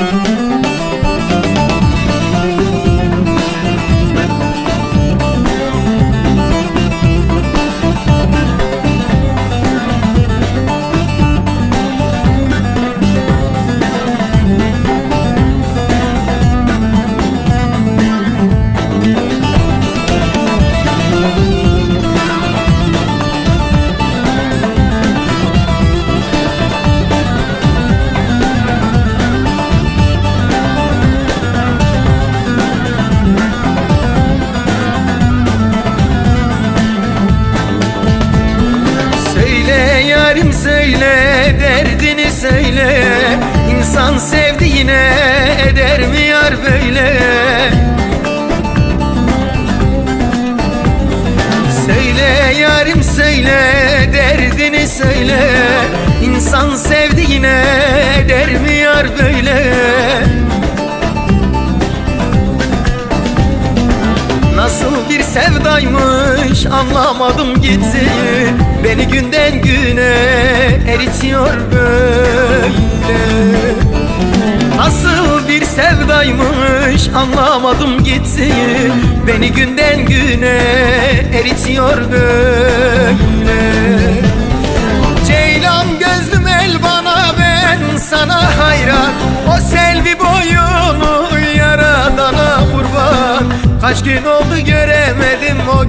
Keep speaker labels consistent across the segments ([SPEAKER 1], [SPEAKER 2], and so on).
[SPEAKER 1] Söyle söyle derdini söyle. İnsan sevdiğine eder mi yar böyle? Söyle yarim söyle derdini söyle. İnsan sevdiğine eder mi yar böyle sevdaymış anlamadım gitti Beni günden güne eritiyor böyle. Nasıl bir sevdaymış anlamadım gitti Beni günden güne eritiyor böyle. Ceylan gözlüm el bana ben sana hayran. O selvi boyunu yaradana kurban. Kaç gün oldu o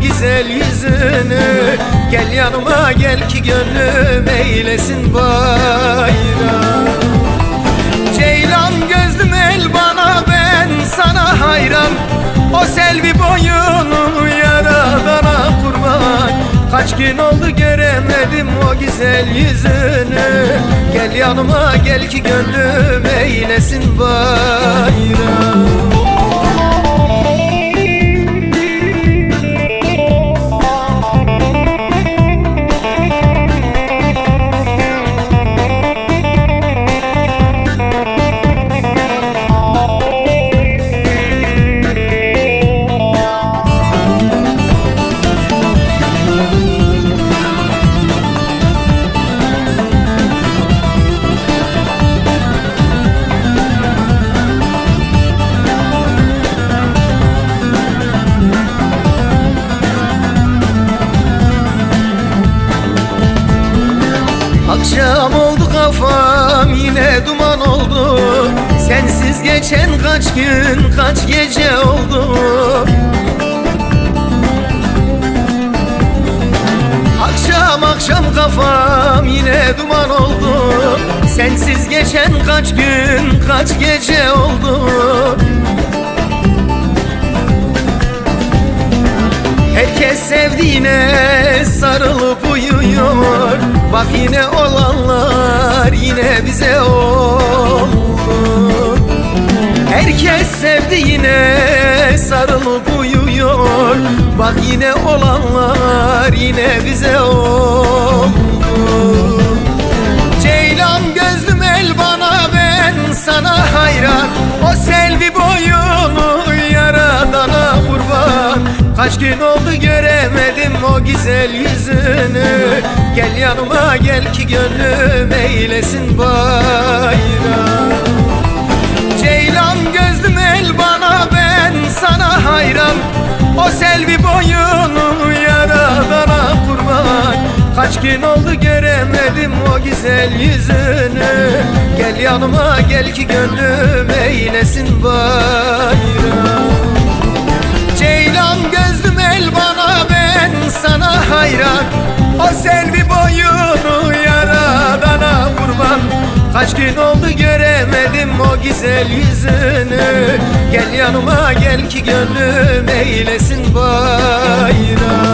[SPEAKER 1] güzel yüzünü. Gel yanıma gel ki gönlüm eylesin bayram. Ceylan gözlüm el bana ben sana hayran. O selvi boyunu yaradana kurban. Kaç gün oldu göremedim o güzel yüzünü. Gel yanıma gel ki gönlüm eylesin bayram Akşam oldu kafam yine duman oldu. Sensiz geçen kaç gün kaç gece oldu. Akşam akşam kafam yine duman oldu. Sensiz geçen kaç gün kaç gece oldu. Herkes sevdiğine sarılıp Bak yine olanlar yine bize oldu Herkes sevdiğine sarılıp uyuyor. Bak yine olanlar yine bize oldu Ceylan gözlüm el bana ben sana hayran. O selvi boyunu yaradana kurban. Kaç gün oldu göremedim o güzel yüzünü Gel yanıma gel ki gönlüm eylesin bayram. Ceylan gözlüm el bana ben sana hayran. O selvi boyunu yaradana kurban. Kaç gün oldu göremedim o güzel yüzünü. Gel yanıma gel ki gönlüm eylesin bayram Kaç gün oldu göremedim o güzel yüzünü. Gel yanıma gel ki gönlüm eylesin bayram.